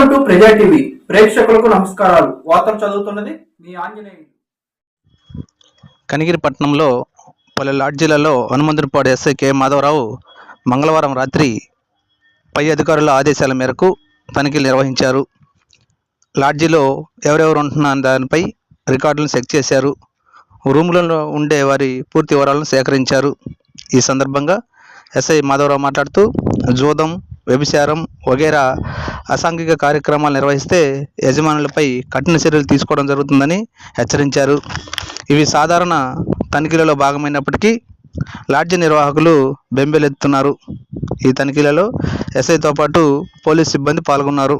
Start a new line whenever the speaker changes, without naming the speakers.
Welcome to ప్రజా TV ప్రేక్షకులకు నమస్కారాలు. వార్తలు చదువుతున్నది మీ ఆంజనేయులు.
కనిగిరిపట్నంలో పలు లాడ్జీలలో హనుమంతుడిపాడు ఎస్ఐ కె. మాధవరావు మంగళవారం రాత్రి పై అధికారుల ఆదేశాల మేరకు తనిఖీలు నిర్వహించారు. లాడ్జీలో ఎవరెవరు ఉంటున్న దానిపై రికార్డులను చెక్ చేశారు. రూములలో ఉండే వారి పూర్తి వివరాలను సేకరించారు. ఈ సందర్భంగా ఎస్ఐ మాధవరావు మాట్లాడుతూ జూదం వ్యభిచారం వగేరా అసాంఘిక కార్యక్రమాలు నిర్వహిస్తే యజమానులపై కఠిన చర్యలు తీసుకోవడం జరుగుతుందని హెచ్చరించారు. ఇవి సాధారణ తనిఖీలలో భాగమైనప్పటికీ లాడ్జి నిర్వాహకులు బెంబేలెత్తుతున్నారు. ఈ తనిఖీలలో ఎస్ఐతో పాటు పోలీస్ సిబ్బంది పాల్గొన్నారు.